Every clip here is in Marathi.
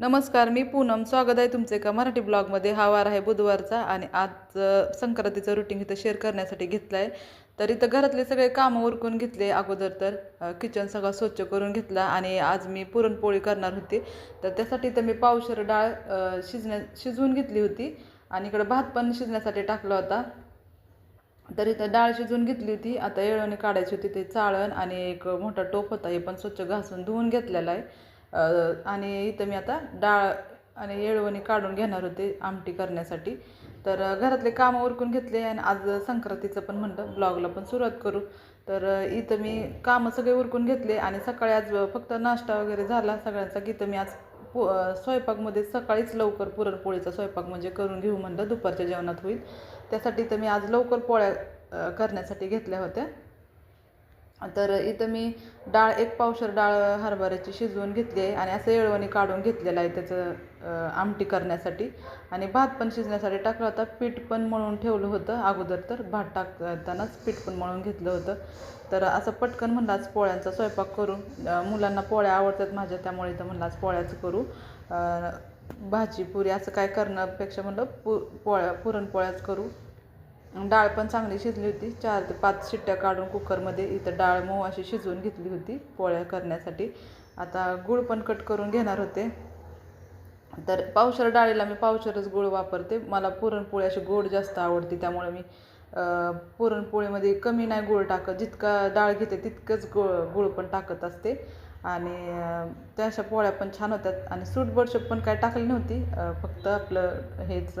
नमस्कार मी पूनम. स्वागत आहे तुमचे एका मराठी ब्लॉगमध्ये. हा वार आहे बुधवारचा आणि आज संक्रांतीचं रुटीन इथं शेअर करण्यासाठी घेतलं आहे तर इथं घरातले सगळे कामं उरकून घेतले. अगोदर तर किचन सगळं स्वच्छ करून घेतला आणि आज मी पुरणपोळी करणार होते. तर त्यासाठी तर मी पावशर डाळ शिजण्या शिजवून घेतली होती आणि इकडं भात पण शिजण्यासाठी टाकला होता. तर इथं डाळ शिजवून घेतली होती. आता येळवणी काढायची होती. ते चाळण आणि एक मोठा टोप होता. हे पण स्वच्छ घासून धुवून घेतलेला आहे. आणि इथं मी आता डाळ आणि येळवणी काढून घेणार होते आमटी करण्यासाठी. तर घरातले कामं उरकून घेतले आणि आज संक्रांतीचं पण म्हणलं ब्लॉगला पण सुरुवात करू. तर इथं मी कामं सगळे उरकून घेतले आणि सकाळी आज फक्त नाश्ता वगैरे झाला सगळ्यांचा. की इथं मी आज पो स्वयंपाकमध्ये सकाळीच लवकर पुरणपोळीचा स्वयंपाक म्हणजे करून घेऊ म्हणलं दुपारच्या जेवणात होईल. त्यासाठी तर मी आज लवकर पोळ्या करण्यासाठी घेतल्या होत्या. तर इथं मी डाळ एक पावशर डाळ हरभऱ्याची शिजवून घेतली आहे आणि असं येळवणी काढून घेतलेलं आहे त्याचं आमटी करण्यासाठी. आणि भात पण शिजण्यासाठी टाकला होता. पीठ पण मळून ठेवलं होतं. अगोदर तर भात टाकतानाच पीठ पण मळून घेतलं होतं. तर असं पटकन म्हणलं आज पोळ्यांचा स्वयंपाक करू. मुलांना पोळ्या आवडतात माझ्या त्यामुळे इथं म्हणलं आज पोळ्याचं करू. भाजी पुरी असं काय करण्यापेक्षा म्हणलं पु पोळ्या पुरणपोळ्याच करू. डाळ पण चांगली शिजली होती. चार ते पाच शिट्ट्या काढून कुकरमध्ये इथं डाळ मऊ अशी शिजवून घेतली होती पोळ्या करण्यासाठी. आता गूळ पण कट करून घेणार होते. तर पावशर डाळीला मी पावशरच गूळ वापरते. मला पुरणपोळी अशी गोड जास्त आवडते त्यामुळे मी पुरणपोळीमध्ये कमी नाही गूळ टाकत. जितका डाळ घेते तितकंच गूळ गूळ पण टाकत असते. आणि त्या अशा पोळ्या पण छान होत्यात. आणि सूट बडशप पण काय टाकली नव्हती. फक्त आपलं हेच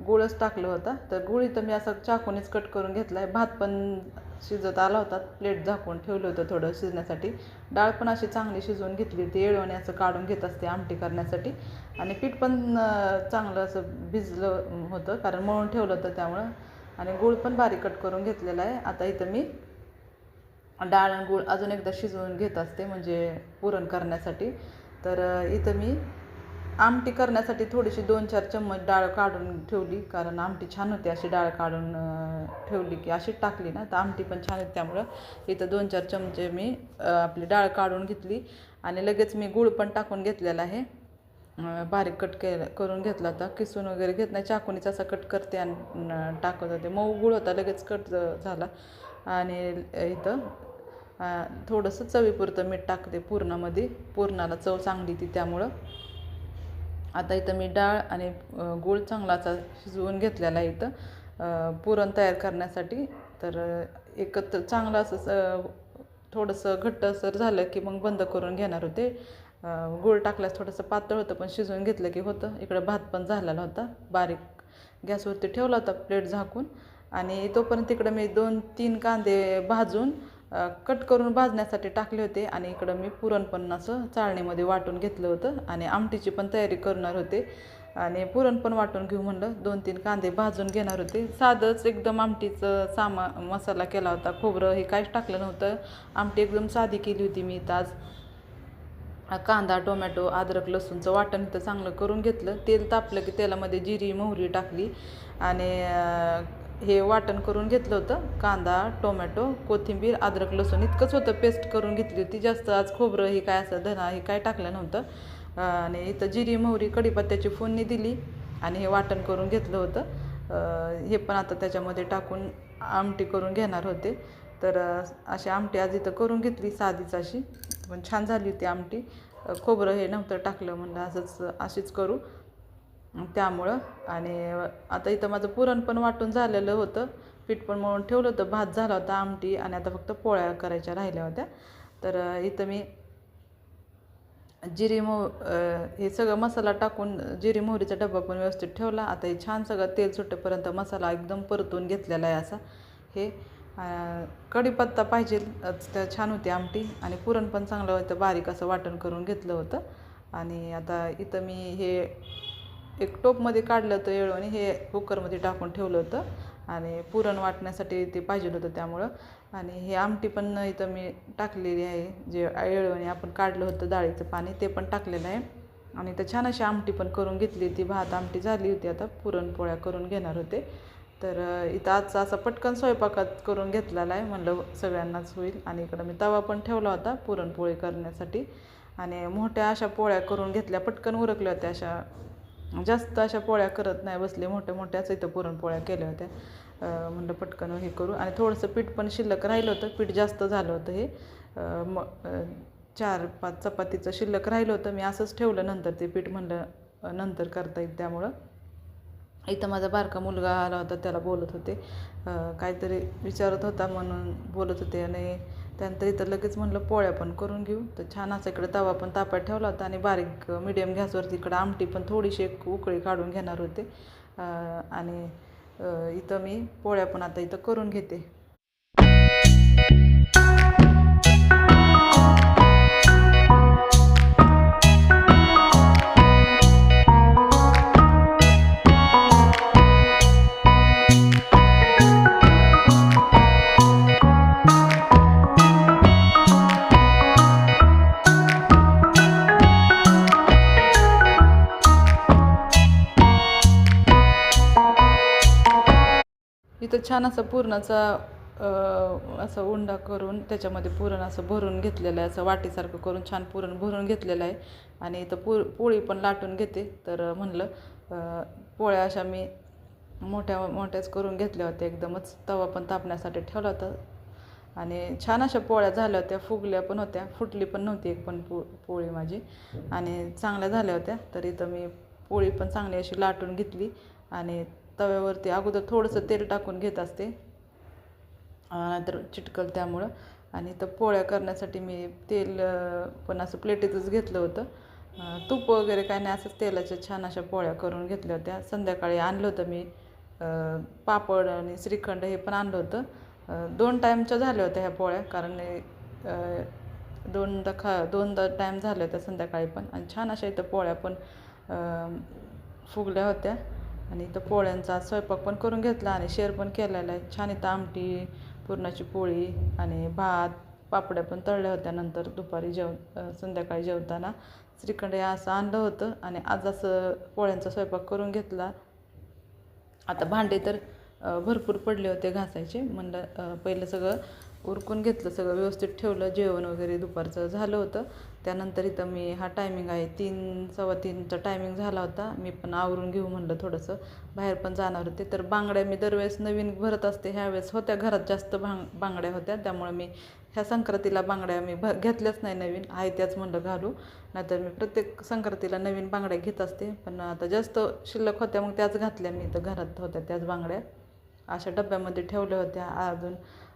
गुळच टाकलं होता. तर गुळ इथं मी असं चाकूनेच कट करून घेतला आहे भात पण शिजत आला होता. प्लेट झाकून ठेवलं होतं थोडं शिजण्यासाठी. डाळ पण अशी चांगली शिजवून घेतली होती. येळवणे असं काढून घेत असते आमटी करण्यासाठी. आणि पीठ पण चांगलं असं भिजलं होतं. कारण मळून ठेवलं होतं त्यामुळं. आणि गूळ पण बारीक कट करून घेतलेला आहे. आता इथं मी डाळ आणि गूळ अजून एकदा शिजवून घेत असते. म्हणजे पुरण करण्यासाठी. तर इथं मी आमटी करण्यासाठी थोडीशी दोन चार चम्मच डाळ काढून ठेवली. कारण आमटी छान होते. अशी डाळ काढून ठेवली की अशी टाकली ना. तर आमटी पण छान होती त्यामुळं. इथं दोन चार चमचे मी आपली डाळ काढून घेतली. आणि लगेच मी गूळ पण टाकून घेतलेला आहे. बारीक कट के करून घेतला होता. किसून वगैरे घेत नाही. चाकूनीच असा कट करते आणि टाकत होते. मऊ गुळ होता. लगेच कट झाला. आणि इथं थोडंसं चवीपुरतं मीठ टाकते. पूर्णामध्ये. पूर्णाला चव चांगली ती त्यामुळं. आता इथं मी डाळ आणि गूळ चांगलाचा शिजवून घेतलेला आहे इथं. पुरण तयार करण्यासाठी. तर एकत्र चांगलं असं थोडंसं थोडंसं घट्टसर झालं की मग बंद करून घेणार होते. गूळ टाकल्यास थोडंसं पातळ होतं पण शिजवून घेतलं की होतं. इकडं भात पण झालेला होता बारीक गॅसवरती ठेवला होता प्लेट झाकून. आणि तोपर्यंत तिकडं मी दोन तीन कांदे भाजून कट करून भाजण्यासाठी टाकले होते आणि इकडं मी पुरण पण असं चाळणीमध्ये वाटून घेतलं होतं आणि आमटीची पण तयारी करणार होते. आणि पुरण पण वाटून घेऊ म्हणलं दोन तीन कांदे भाजून घेणार होते. साधंच एकदम आमटीचं सामा मसाला केला होता खोबरं हे काहीच टाकलं नव्हतं. आमटी एकदम साधी केली होती मी इथं आज. कांदा टोमॅटो अद्रक लसूणचं वाटण इथं चांगलं करून घेतलं. तेल तापलं की तेलामध्ये जिरी मोहरी टाकली. आणि हे वाटण करून घेतलं होतं. कांदा टोमॅटो कोथिंबीर अद्रक लसूण इतकंच होतं. पेस्ट करून घेतली होती. जास्त आज खोबरं हे काय असं धना हे काय टाकलं नव्हतं. आणि इथं जिरी मोहरी कढीपत्त्याची फोडणी दिली आणि हे वाटण करून घेतलं होतं. हे पण आता त्याच्यामध्ये टाकून आमटी करून घेणार होते. तर अशी आमटी आज इथं करून घेतली साधीच अशी. पण छान झाली होती आमटी. खोबरं हे नव्हतं टाकलं म्हणलं असंच अशीच करू. त्यामुळं आणि आता इथं माझं पुरण पण वाटून झालेलं होतं. पीठ पण मळून ठेवलं होतं. भात झाला होता आमटी आणि आता फक्त पोळ्या करायच्या राहिल्या होत्या. तर इथं मी जिरी मोह हे सगळं मसाला टाकून जिरी मोहरीचा डबा पण व्यवस्थित ठेवला. आता हे छान सगळं तेल सुटेपर्यंत मसाला एकदम परतून घेतलेला आहे असा. हे कढीपत्ता पाहिजे तर छान होती आमटी आणि पुरण पण चांगलं होतं. बारीक असं वाटण करून घेतलं होतं. आणि आता इथं मी हे एक टोपमध्ये काढलं होतं येळवणी हे कुकरमध्ये टाकून ठेवलं होतं. आणि पुरण वाटण्यासाठी ते पाहिजे होतं त्यामुळं. आणि हे आमटी पण इथं मी टाकलेली आहे. जे येळवणी आपण काढलं होतं डाळीचं पाणी ते पण टाकलेलं आहे. आणि तर छान अशी आमटी पण करून घेतली होती. भात आमटी झाली होती. आता पुरणपोळ्या करून घेणार होते. तर इथं आजचा असा पटकन स्वयंपाकात करून घेतलेला आहे. म्हणलं सगळ्यांनाच होईल. आणि इकडं मी तवा पण ठेवला होता पुरणपोळी करण्यासाठी. आणि मोठ्या अशा पोळ्या करून घेतल्या. पटकन उरकल्या होत्या अशा जास्त अशा पोळ्या करत नाही बसले मोठ्या मोठ्याच इथं पुरणपोळ्या केल्या होत्या. म्हणलं पटकन हे करू. आणि थोडंसं पीठ पण शिल्लक राहिलं होतं पीठ जास्त झालं होतं हे. म चार पाच चपातीचं शिल्लक राहिलं होतं. मी असंच ठेवलं नंतर ते पीठ म्हणलं नंतर करता येईल त्यामुळं. इथं माझा बारका मुलगा आला होता त्याला बोलत होते. काहीतरी विचारत होता म्हणून बोलत होते आणि त्यानंतर इथं लगेच म्हणलं पोळ्या पण करून घेऊ. तर छान असं इकडं तवा पण तापात ठेवला होता आणि बारीक मिडियम गॅसवरती इकडं आमटी पण थोडीशी एक उकळी काढून घेणार होते. आणि इथं मी पोळ्या पण आता इथं करून घेते. छान असं पुरणाचा असं उंडा करून त्याच्यामध्ये पुरण असं भरून घेतलेलं आहे असं वाटीसारखं करून छान पुरण भरून घेतलेलं आहे. आणि इथं पुर पोळी पण लाटून घेते. तर म्हणलं पोळ्या अशा मी मोठ्या मोठ्याच करून घेतल्या होत्या एकदमच. तवा पण तापण्यासाठी ठेवला होता. आणि छान अशा पोळ्या झाल्या होत्या. फुगल्या पण होत्या. फुटली पण नव्हती एक पण पो पोळी माझी. आणि चांगल्या झाल्या होत्या. तर इथं मी पोळी पण चांगली अशी लाटून घेतली. आणि तव्यावरती. अगोदर थोडंसं तेल टाकून घेत असते. नाहीतर चिटकल त्यामुळं. आणि तर पोळ्या करण्यासाठी मी तेल पण असं प्लेटीतच घेतलं होतं. तूप वगैरे काय नाही असंच तेलाच्या छान अशा पोळ्या करून घेतल्या होत्या. संध्याकाळी आणलं होतं मी. पापड आणि श्रीखंड हे पण आणलं होतं. दोन टाईमच्या झाल्या होत्या ह्या पोळ्या कारण दोनदा खा दोनदा टाईम झाल्या होत्या संध्याकाळी पण. आणि छान अशा इथं पोळ्या पण फुगल्या होत्या. आणि इथं पोळ्यांचा स्वयंपाक पण करून घेतला आणि शेअर पण केलेला आहे. छान इथं आमटी पुरणाची पोळी आणि भात पापड्या पण तळल्या होत्या नंतर दुपारी जेव संध्याकाळी जेवताना. श्रीखंड हे असं आणलं होतं आणि आज असं पोळ्यांचा स्वयंपाक करून घेतला. आता भांडे तर भरपूर पडले होते घासायचे. म्हणलं पहिलं सगळं उरकून घेतलं सगळं व्यवस्थित ठेवलं जेवण वगैरे दुपारचं झालं होतं. त्यानंतर इथं मी हा टायमिंग आहे तीन सव्वा तीनचा टायमिंग झाला होता. मी पण आवरून घेऊ म्हणलं थोडंसं. बाहेर पण जाणार होते. तर बांगड्या मी दरवेळेस नवीन भरत असते. ह्यावेळेस होत्या घरात जास्त भांग बांगड्या होत्या. त्यामुळे मी ह्या संक्रांतीला बांगड्या मी भ घेतल्याच नाही नवीन. आहे त्याच म्हणलं घालू. नाहीतर मी प्रत्येक संक्रांतीला नवीन बांगड्या घेत असते. पण आता जास्त शिल्लक होत्या मग त्याच घातल्या मी. तर घरात होत्या त्याच बांगड्या. अशा डब्यामध्ये ठेवल्या होत्या. अजून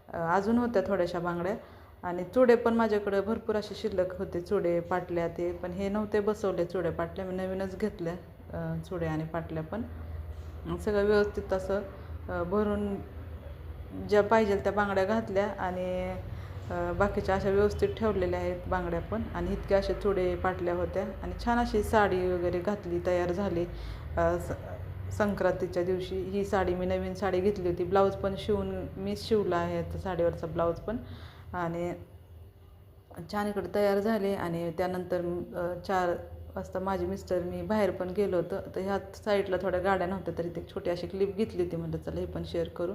अजून होत्या थोड्याशा बांगड्या. आणि चुडे पण माझ्याकडे भरपूर असे शिल्लक होते चुडे पाटल्या ते. पण हे नव्हते बसवले चुड्या पाटल्या मी नवीनच घेतल्या चुड्या चुडे आणि पाटल्या पण. सगळं व्यवस्थित असं भरून ज्या पाहिजेल त्या बांगड्या घातल्या आणि बाकीच्या अशा व्यवस्थित ठेवलेल्या आहेत बांगड्या पण. आणि इतक्या अशा चुडे पाटल्या होत्या. आणि छान अशी साडी वगैरे घातली तयार झाली. संक्रांतीच्या दिवशी ही साडी मी नवीन साडी घेतली होती. ब्लाऊज पण शिवून मी शिवला आहे. त्या साडीवरचा ब्लाऊज पण. आणि छान इकडे तयार झाले. आणि त्यानंतर चार वाजता माझे मिस्टर मी बाहेर पण गेलो होतं. तर ह्या साईडला थोड्या गाड्या नव्हत्या तरी ते छोटी अशी क्लिप घेतली होती. म्हटलं चला हे पण शेअर करू.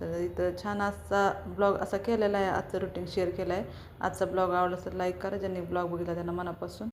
तर इथं छान आजचा ब्लॉग असा केलेला आहे. आजचं रुटीन शेअर केलं आहे. आजचा ब्लॉग आवडला तर लाईक करा. ज्यांनी ब्लॉग बघितला त्यांना मनापासून